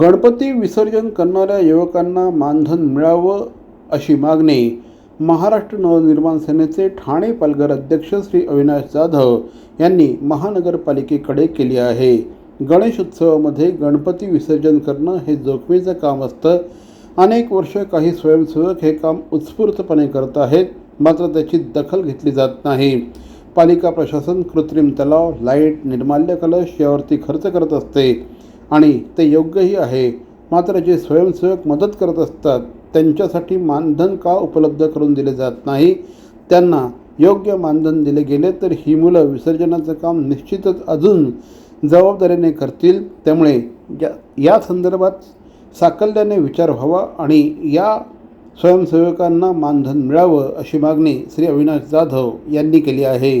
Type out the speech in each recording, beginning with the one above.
गणपती विसर्जन करणाऱ्या युवकांना मानधन मिळावं अशी मागणी महाराष्ट्र नवनिर्माण सेनेचे ठाणे पालघर अध्यक्ष श्री अविनाश जाधव यांनी महानगरपालिकेकडे केली आहे. गणेश उत्सवामध्ये गणपती विसर्जन करणं हे जोखमीचं काम असतं. अनेक वर्ष काही स्वयंसेवक हे काम उत्स्फूर्तपणे करत आहेत मात्र त्याची दखल घेतली जात नाही. पालिका प्रशासन कृत्रिम तलाव लाइट निर्माल्य कलश यावरती खर्च करत असते. आणि ते योग्यही आहे. मात्र जे स्वयंसेवक मदत करत असतात त्यांच्यासाठी मानधन का उपलब्ध करून दिले जात नाही? त्यांना योग्य मानधन दिले गेले तर ही मुलं विसर्जनाचं काम निश्चितच अजून जबाबदारीने करतील. त्यामुळे या या संदर्भात साकल्याने विचार व्हावा आणि या स्वयंसेवकांना मानधन मिळावं अशी मागणी श्री अविनाश जाधव यांनी केली आहे.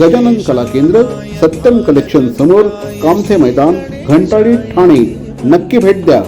गजानन कला केंद्र सत्यम कलेक्शन समोर कामथे मैदान घंटाळी ठाणे. नक्की भेट द्या.